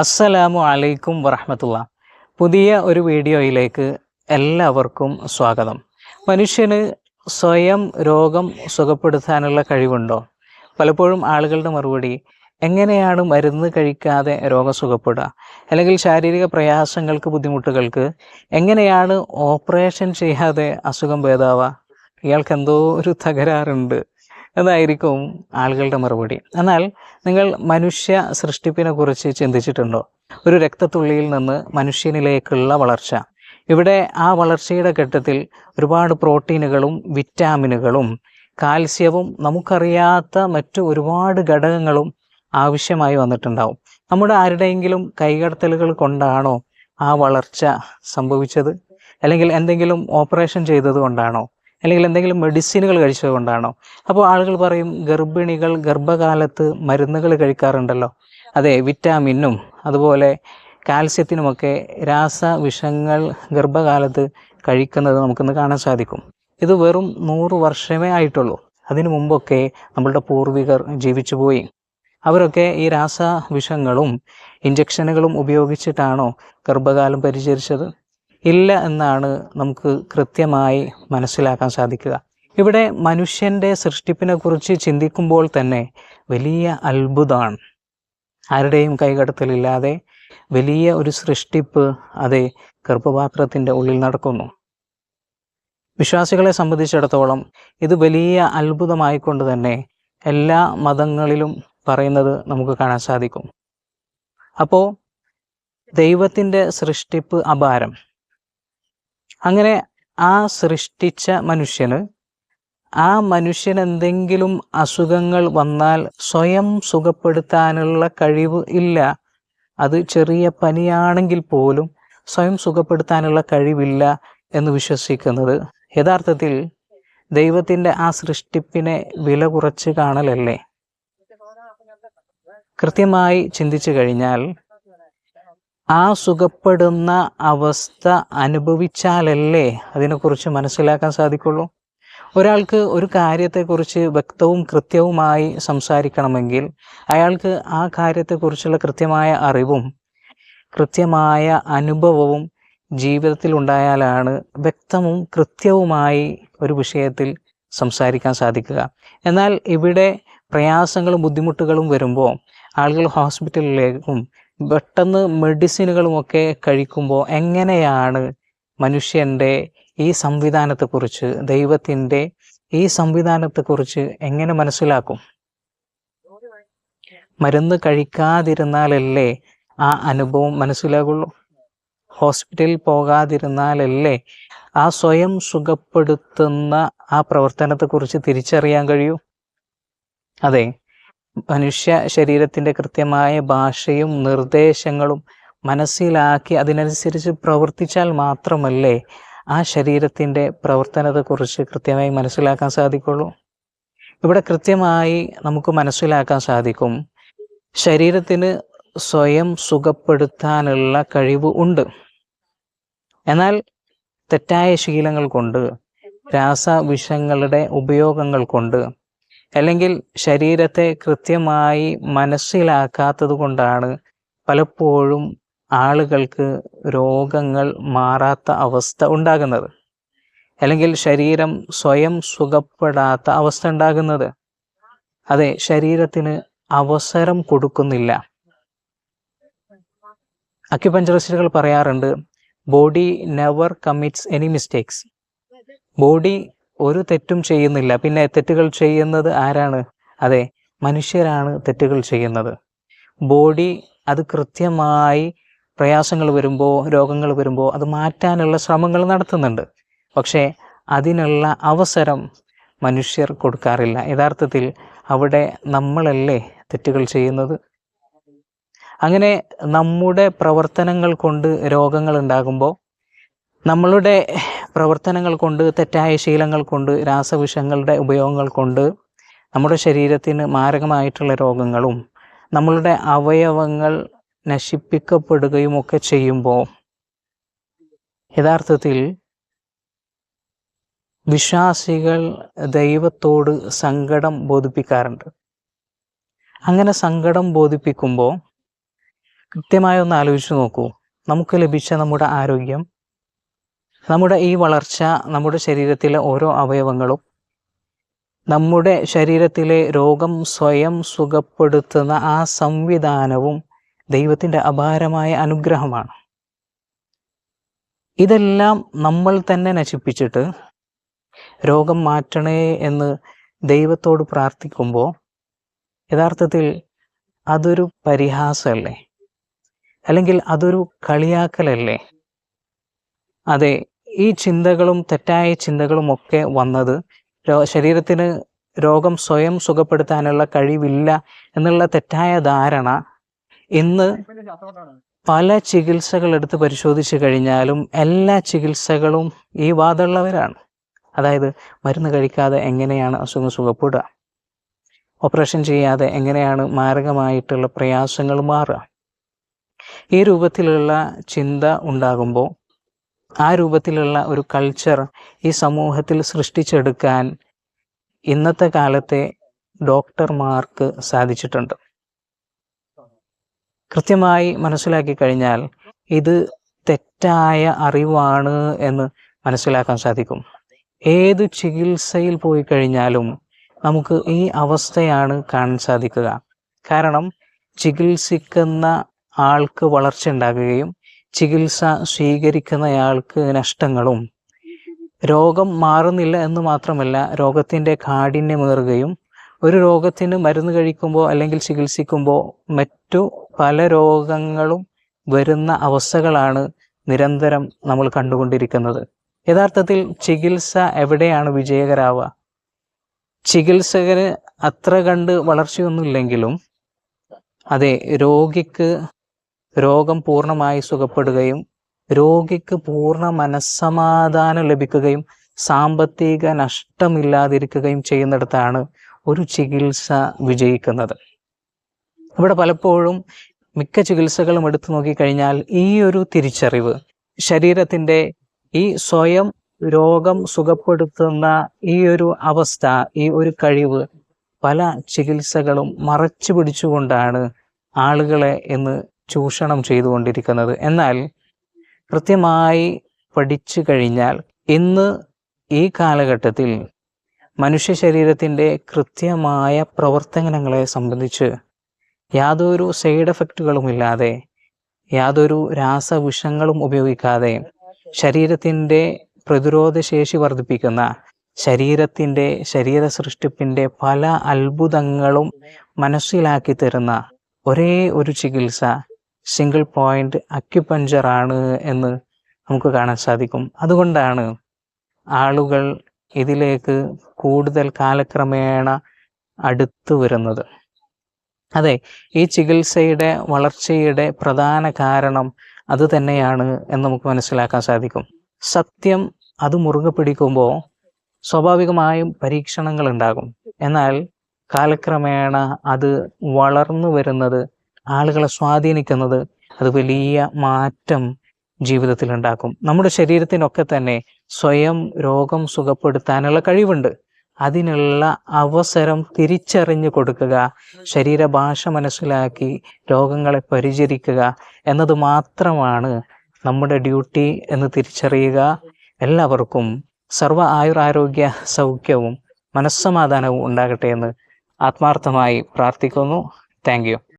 അസ്സലാമു അലൈക്കും വറഹമത്തുള്ള. പുതിയ ഒരു വീഡിയോയിലേക്ക് എല്ലാവർക്കും സ്വാഗതം. മനുഷ്യന് സ്വയം രോഗം സുഖപ്പെടുത്താനുള്ള കഴിവുണ്ടോ? പലപ്പോഴും ആളുകളുടെ മറുപടി എങ്ങനെയാണ് മരുന്ന് കഴിക്കാതെ രോഗം സുഖപ്പെടുക? അല്ലെങ്കിൽ ശാരീരിക പ്രയാസങ്ങൾക്ക് ബുദ്ധിമുട്ടുകൾക്ക് എങ്ങനെയാണ് ഓപ്പറേഷൻ ചെയ്യാതെ അസുഖം ഭേദാവുക? ഇയാൾക്ക് എന്തോ ഒരു തകരാറുണ്ട്. എന്നായിരിക്കും ആളുകളുടെ മറുപടി. എന്നാൽ നിങ്ങൾ മനുഷ്യ സൃഷ്ടിപ്പിനെ കുറിച്ച് ചിന്തിച്ചിട്ടുണ്ടോ? ഒരു രക്തത്തുള്ളിയിൽ നിന്ന് മനുഷ്യനിലേക്കുള്ള വളർച്ച. ഇവിടെ ആ വളർച്ചയുടെ ഘട്ടത്തിൽ ഒരുപാട് പ്രോട്ടീനുകളും വിറ്റാമിനുകളും കാൽസ്യവും നമുക്കറിയാത്ത മറ്റു ഒരുപാട് ഘടകങ്ങളും ആവശ്യമായി വന്നിട്ടുണ്ടാവും. നമ്മുടെ ആരുടെയെങ്കിലും കൈകടത്തലുകൾ കൊണ്ടാണോ ആ വളർച്ച സംഭവിച്ചത്? അല്ലെങ്കിൽ എന്തെങ്കിലും ഓപ്പറേഷൻ ചെയ്തത് കൊണ്ടാണോ? അല്ലെങ്കിൽ എന്തെങ്കിലും മെഡിസിനുകൾ കഴിച്ചത് കൊണ്ടാണോ? അപ്പോൾ ആളുകൾ പറയും ഗർഭിണികൾ ഗർഭകാലത്ത് മരുന്നുകൾ കഴിക്കാറുണ്ടല്ലോ. അതെ വിറ്റാമിനും അതുപോലെ കാൽസ്യത്തിനുമൊക്കെ രാസവിഷങ്ങൾ ഗർഭകാലത്ത് കഴിക്കുന്നത് നമുക്കിന്ന് കാണാൻ സാധിക്കും. ഇത് വെറും നൂറ് വർഷമേ ആയിട്ടുള്ളൂ. അതിനു മുമ്പൊക്കെ നമ്മളുടെ പൂർവികർ ജീവിച്ചു പോയി. അവരൊക്കെ ഈ രാസവിഷങ്ങളും ഇഞ്ചക്ഷനുകളും ഉപയോഗിച്ചിട്ടാണോ ഗർഭകാലം പരിചരിച്ചത്? ഇല്ല എന്നാണ് നമുക്ക് കൃത്യമായി മനസ്സിലാക്കാൻ സാധിക്കുക. ഇവിടെ മനുഷ്യന്റെ സൃഷ്ടിപ്പിനെ കുറിച്ച് ചിന്തിക്കുമ്പോൾ തന്നെ വലിയ അത്ഭുതമാണ്. ആരുടെയും കൈകടത്തലില്ലാതെ വലിയ ഒരു സൃഷ്ടിപ്പ് അത് ഗർഭപാത്രത്തിന്റെ ഉള്ളിൽ നടക്കുന്നു. വിശ്വാസികളെ സംബന്ധിച്ചിടത്തോളം ഇത് വലിയ അത്ഭുതമായിക്കൊണ്ട് തന്നെ എല്ലാ മതങ്ങളിലും പറയുന്നത് നമുക്ക് കാണാൻ സാധിക്കും. അപ്പോൾ ദൈവത്തിന്റെ സൃഷ്ടിപ്പ് അപാരം. അങ്ങനെ ആ സൃഷ്ടിച്ച മനുഷ്യന് ആ മനുഷ്യൻ എന്തെങ്കിലും അസുഖങ്ങൾ വന്നാൽ സ്വയം സുഖപ്പെടുത്താനുള്ള കഴിവ് ഇല്ല. അത് ചെറിയ പനിയാണെങ്കിൽ പോലും സ്വയം സുഖപ്പെടുത്താനുള്ള കഴിവില്ല എന്ന് വിശ്വസിക്കുന്നത് യഥാർത്ഥത്തിൽ ദൈവത്തിന്റെ ആ സൃഷ്ടിപ്പിനെ വില കുറച്ച് കാണലല്ലേ? കൃത്യമായി ചിന്തിച്ചു കഴിഞ്ഞാൽ ആ സുഖപ്പെടുന്ന അവസ്ഥ അനുഭവിച്ചാലല്ലേ അതിനെക്കുറിച്ച് മനസ്സിലാക്കാൻ സാധിക്കുള്ളൂ? ഒരാൾക്ക് ഒരു കാര്യത്തെക്കുറിച്ച് വ്യക്തവും കൃത്യവുമായി സംസാരിക്കണമെങ്കിൽ അയാൾക്ക് ആ കാര്യത്തെക്കുറിച്ചുള്ള കൃത്യമായ അറിവും കൃത്യമായ അനുഭവവും ജീവിതത്തിൽ ഉണ്ടായാലാണ് വ്യക്തവും കൃത്യവുമായി ഒരു വിഷയത്തിൽ സംസാരിക്കാൻ സാധിക്കുക. എന്നാൽ ഇവിടെ പ്രയാസങ്ങളും ബുദ്ധിമുട്ടുകളും വരുമ്പോൾ ആളുകൾ ഹോസ്പിറ്റലിലേക്കും പെട്ടെന്ന് മെഡിസിനുകളുമൊക്കെ കഴിക്കുമ്പോൾ എങ്ങനെയാണ് മനുഷ്യന്റെ ഈ സംവിധാനത്തെക്കുറിച്ച് ദൈവത്തിന്റെ ഈ സംവിധാനത്തെക്കുറിച്ച് എങ്ങനെ മനസ്സിലാക്കും? മരുന്ന് കഴിക്കാതിരുന്നാലല്ലേ ആ അനുഭവം മനസ്സിലാകുള്ളൂ? ഹോസ്പിറ്റലിൽ പോകാതിരുന്നാലല്ലേ ആ സ്വയം സുഖപ്പെടുത്തുന്ന ആ പ്രവർത്തനത്തെക്കുറിച്ച് തിരിച്ചറിയാൻ കഴിയൂ? അതെ. മനുഷ്യ ശരീരത്തിന്റെ കൃത്യമായ ഭാഷയും നിർദ്ദേശങ്ങളും മനസ്സിലാക്കി അതിനനുസരിച്ച് പ്രവർത്തിച്ചാൽ മാത്രമല്ലേ ആ ശരീരത്തിന്റെ പ്രവർത്തനത്തെക്കുറിച്ച് കൃത്യമായി മനസ്സിലാക്കാൻ സാധിക്കുള്ളൂ? ഇവിടെ കൃത്യമായി നമുക്ക് മനസ്സിലാക്കാൻ സാധിക്കും. ശരീരത്തിന് സ്വയം സുഖപ്പെടുത്താനുള്ള കഴിവ് ഉണ്ട്. എന്നാൽ തെറ്റായ ശീലങ്ങൾ കൊണ്ട് രാസവിഷങ്ങളുടെ ഉപയോഗങ്ങൾ കൊണ്ട് അല്ലെങ്കിൽ ശരീരത്തെ കൃത്യമായി മനസ്സിലാക്കാത്തത് കൊണ്ടാണ് പലപ്പോഴും ആളുകൾക്ക് രോഗങ്ങൾ മാറാത്ത അവസ്ഥ ഉണ്ടാകുന്നത്. അല്ലെങ്കിൽ ശരീരം സ്വയം സുഖപ്പെടാത്ത അവസ്ഥ ഉണ്ടാകുന്നത്. അതെ ശരീരത്തിന് അവസരം കൊടുക്കുന്നില്ല. അക്യുപഞ്ചറിസ്റ്റുകൾ പറയാറുണ്ട് body never commits any mistakes. Body ഒരു തെറ്റും ചെയ്യുന്നില്ല. പിന്നെ തെറ്റുകൾ ചെയ്യുന്നത് ആരാണ്? അതെ മനുഷ്യരാണ് തെറ്റുകൾ ചെയ്യുന്നത്. ബോഡി അത് കൃത്യമായി പ്രയാസങ്ങൾ വരുമ്പോൾ രോഗങ്ങൾ വരുമ്പോൾ അത് മാറ്റാനുള്ള ശ്രമങ്ങൾ നടത്തുന്നുണ്ട്. പക്ഷേ അതിനുള്ള അവസരം മനുഷ്യർ കൊടുക്കാറില്ല. യഥാർത്ഥത്തിൽ അവിടെ നമ്മളല്ലേ തെറ്റുകൾ ചെയ്യുന്നത്? അങ്ങനെ നമ്മുടെ പ്രവർത്തനങ്ങൾ കൊണ്ട് രോഗങ്ങൾ ഉണ്ടാകുമ്പോൾ നമ്മളുടെ പ്രവർത്തനങ്ങൾ കൊണ്ട് തെറ്റായ ശീലങ്ങൾ കൊണ്ട് രാസവിഷങ്ങളുടെ ഉപയോഗങ്ങൾ കൊണ്ട് നമ്മുടെ ശരീരത്തിന് മാരകമായിട്ടുള്ള രോഗങ്ങളും നമ്മളുടെ അവയവങ്ങൾ നശിപ്പിക്കപ്പെടുകയും ഒക്കെ ചെയ്യുമ്പോൾ യഥാർത്ഥത്തിൽ വിശ്വാസികൾ ദൈവത്തോട് സങ്കടം ബോധിപ്പിക്കാറുണ്ട്. അങ്ങനെ സങ്കടം ബോധിപ്പിക്കുമ്പോൾ കൃത്യമായി ഒന്ന് ആലോചിച്ച് നോക്കൂ. നമുക്ക് ലഭിച്ച നമ്മുടെ ആരോഗ്യം നമ്മുടെ ഈ വളർച്ച നമ്മുടെ ശരീരത്തിലെ ഓരോ അവയവങ്ങളും നമ്മുടെ ശരീരത്തിലെ രോഗം സ്വയം സുഖപ്പെടുത്തുന്ന ആ സംവിധാനവും ദൈവത്തിന്റെ അപാരമായ അനുഗ്രഹമാണ്. ഇതെല്ലാം നമ്മൾ തന്നെ നശിപ്പിച്ചിട്ട് രോഗം മാറ്റണേ എന്ന് ദൈവത്തോട് പ്രാർത്ഥിക്കുമ്പോൾ യഥാർത്ഥത്തിൽ അതൊരു പരിഹാസമല്ലേ? അല്ലെങ്കിൽ അതൊരു കളിയാക്കലല്ലേ? അതെ ഈ ചിന്തകളും തെറ്റായ ചിന്തകളും ഒക്കെ വന്നത് ശരീരത്തിന് രോഗം സ്വയം സുഖപ്പെടുത്താനുള്ള കഴിവില്ല എന്നുള്ള തെറ്റായ ധാരണ ഇന്ന് പല ചികിത്സകൾ എടുത്ത് പരിശോധിച്ചു കഴിഞ്ഞാലും എല്ലാ ചികിത്സകളും ഈ വാദമുള്ളവരാണ്. അതായത് മരുന്ന് കഴിക്കാതെ എങ്ങനെയാണ് അസുഖം സുഖപ്പെടുക? ഓപ്പറേഷൻ ചെയ്യാതെ എങ്ങനെയാണ് മാരകമായിട്ടുള്ള പ്രയാസങ്ങൾ മാറുക? ഈ രൂപത്തിലുള്ള ചിന്ത ഉണ്ടാകുമ്പോൾ ആ രൂപത്തിലുള്ള ഒരു കൾച്ചർ ഈ സമൂഹത്തിൽ സൃഷ്ടിച്ചെടുക്കാൻ ഇന്നത്തെ കാലത്തെ ഡോക്ടർമാർക്ക് സാധിച്ചിട്ടുണ്ട്. കൃത്യമായി മനസ്സിലാക്കി കഴിഞ്ഞാൽ ഇത് തെറ്റായ അറിവാണ് എന്ന് മനസ്സിലാക്കാൻ സാധിക്കും. ഏത് ചികിത്സയിൽ പോയി കഴിഞ്ഞാലും നമുക്ക് ഈ അവസ്ഥയാണ് കാണാൻ സാധിക്കുക. കാരണം ചികിത്സിക്കുന്ന ആൾക്ക് വളർച്ച ഉണ്ടാകുകയും ചികിത്സ സ്വീകരിക്കുന്നയാൾക്ക് നഷ്ടങ്ങളും രോഗം മാറുന്നില്ല എന്ന് മാത്രമല്ല രോഗത്തിന്റെ കാഠിന്യമേറുകയും ഒരു രോഗത്തിന് മരുന്ന് കഴിക്കുമ്പോൾ അല്ലെങ്കിൽ ചികിത്സിക്കുമ്പോൾ മറ്റു പല രോഗങ്ങളും വരുന്ന അവസ്ഥകളാണ് നിരന്തരം നമ്മൾ കണ്ടുകൊണ്ടിരിക്കുന്നത്. യഥാർത്ഥത്തിൽ ചികിത്സ എവിടെയാണ് വിജയകരാവുക? ചികിത്സകന് അത്ര കണ്ട് വളർച്ചയൊന്നുമില്ലെങ്കിലും അതെ രോഗിക്ക് രോഗം പൂർണമായി സുഖപ്പെടുകയും രോഗിക്ക് പൂർണ മനസ്സമാധാനം ലഭിക്കുകയും സാമ്പത്തിക നഷ്ടമില്ലാതിരിക്കുകയും ചെയ്യുന്നിടത്താണ് ഒരു ചികിത്സ വിജയിക്കുന്നത്. ഇവിടെ പലപ്പോഴും മിക്ക ചികിത്സകളും എടുത്തു നോക്കിക്കഴിഞ്ഞാൽ ഈ ഒരു തിരിച്ചറിവ് ശരീരത്തിന്റെ ഈ സ്വയം രോഗം സുഖപ്പെടുത്തുന്ന ഈ ഒരു അവസ്ഥ ഈ ഒരു കഴിവ് പല ചികിത്സകളും മറച്ചു പിടിച്ചുകൊണ്ടാണ് ആളുകളെ ഇന്ന് ചൂഷണം ചെയ്തുകൊണ്ടിരിക്കുന്നത്. എന്നാൽ കൃത്യമായി പഠിച്ചു കഴിഞ്ഞാൽ ഇന്ന് ഈ കാലഘട്ടത്തിൽ മനുഷ്യ ശരീരത്തിന്റെ കൃത്യമായ പ്രവർത്തനങ്ങളെ സംബന്ധിച്ച് യാതൊരു സൈഡ് എഫക്റ്റുകളുമില്ലാതെ യാതൊരു രാസവിഷങ്ങളും ഉപയോഗിക്കാതെ ശരീരത്തിന്റെ പ്രതിരോധശേഷി വർദ്ധിപ്പിക്കുന്ന ശരീരത്തിന്റെ ശരീര സൃഷ്ടിപ്പിന്റെ പല അത്ഭുതങ്ങളും മനസ്സിലാക്കി തരുന്ന ഒരേ ഒരു ചികിത്സ സിംഗിൾ പോയിന്റ് അക്യുപഞ്ചറാണ് എന്ന് നമുക്ക് കാണാൻ സാധിക്കും. അതുകൊണ്ടാണ് ആളുകൾ ഇതിലേക്ക് കൂടുതൽ കാലക്രമേണ അടുത്തു വരുന്നത്. അതെ ഈ ചികിത്സയുടെ വളർച്ചയുടെ പ്രധാന കാരണം അത് തന്നെയാണ് എന്ന് നമുക്ക് മനസ്സിലാക്കാൻ സാധിക്കും. സത്യം അത് മുറുകെ പിടിക്കുമ്പോൾ സ്വാഭാവികമായും പരീക്ഷണങ്ങൾ ഉണ്ടാകും. എന്നാൽ കാലക്രമേണ അത് വളർന്നു വരുന്നത് ആളുകളെ സ്വാധീനിക്കുന്നത് അത് വലിയ മാറ്റം ജീവിതത്തിൽ ഉണ്ടാക്കും നമ്മുടെ ശരീരത്തിനൊക്കെ തന്നെ സ്വയം രോഗം സുഖപ്പെടുത്താനുള്ള കഴിവുണ്ട്. അതിനുള്ള അവസരം തിരിച്ചറിഞ്ഞു കൊടുക്കുക ശരീരഭാഷ മനസ്സിലാക്കി രോഗങ്ങളെ പരിചരിക്കുക എന്നത് മാത്രമാണ് നമ്മുടെ ഡ്യൂട്ടി എന്ന് തിരിച്ചറിയുക. എല്ലാവർക്കും സർവ ആയുരാരോഗ്യ സൗഖ്യവും മനസ്സമാധാനവും ഉണ്ടാകട്ടെ എന്ന് ആത്മാർത്ഥമായി പ്രാർത്ഥിക്കുന്നു. താങ്ക്